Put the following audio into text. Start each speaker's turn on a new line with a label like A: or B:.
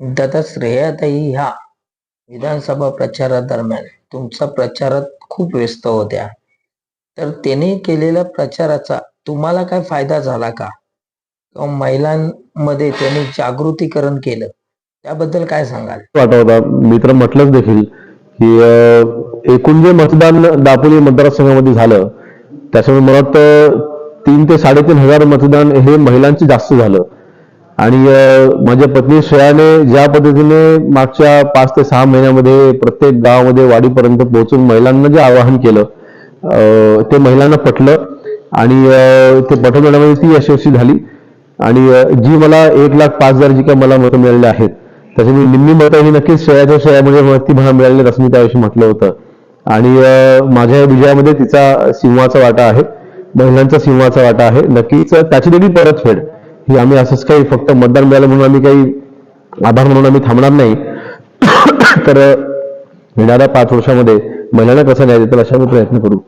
A: दादा श्रेयाताई ह्या विधानसभा प्रचारादरम्यान तुमचा प्रचारात खूप व्यस्त होत्या. तर त्याने केलेल्या प्रचाराचा तुम्हाला काय फायदा झाला का? किंवा महिलांमध्ये त्यांनी जागृतीकरण केलं त्याबद्दल काय सांगाल?
B: वाटा होता. मी तर म्हटलंच देखील की अं, एकूण जे मतदान दापोली मतदारसंघामध्ये झालं त्याच्यामुळे मला वाटतं तीन ते साडेतीन हजार मतदान हे महिलांचे जास्त झालं. आणि माझ्या पत्नी श्रेयाने ज्या पद्धतीने मागच्या पाच ते सहा महिन्यामध्ये प्रत्येक गावामध्ये वाडीपर्यंत पोहोचून महिलांना जे आवाहन केलं ते महिलांना पटलं आणि ते पटवण्यामध्ये ती यशस्वी झाली. आणि जी मला एक लाख पाच हजार जी काही मला मतं मिळालेली आहेत त्याच्यानी निम्मी मतं ही नक्कीच श्रेयाच्या श्रेयामध्ये मला ती मला मिळालेली असं मी त्याविषयी म्हटलं होतं. आणि माझ्या या विजयामध्ये तिचा सिंहाचा वाटा आहे महिलांचा सिंहाचा वाटा आहे. नक्कीच त्याची देखील परतफेड. ही आम्ही असंच काही फक्त मतदान मिळालं म्हणून आम्ही काही आभार म्हणून आम्ही थांबणार नाही. तर येणाऱ्या पाच वर्षामध्ये महिलांना कसा न्याय देतील अशा आम्ही प्रयत्न करू.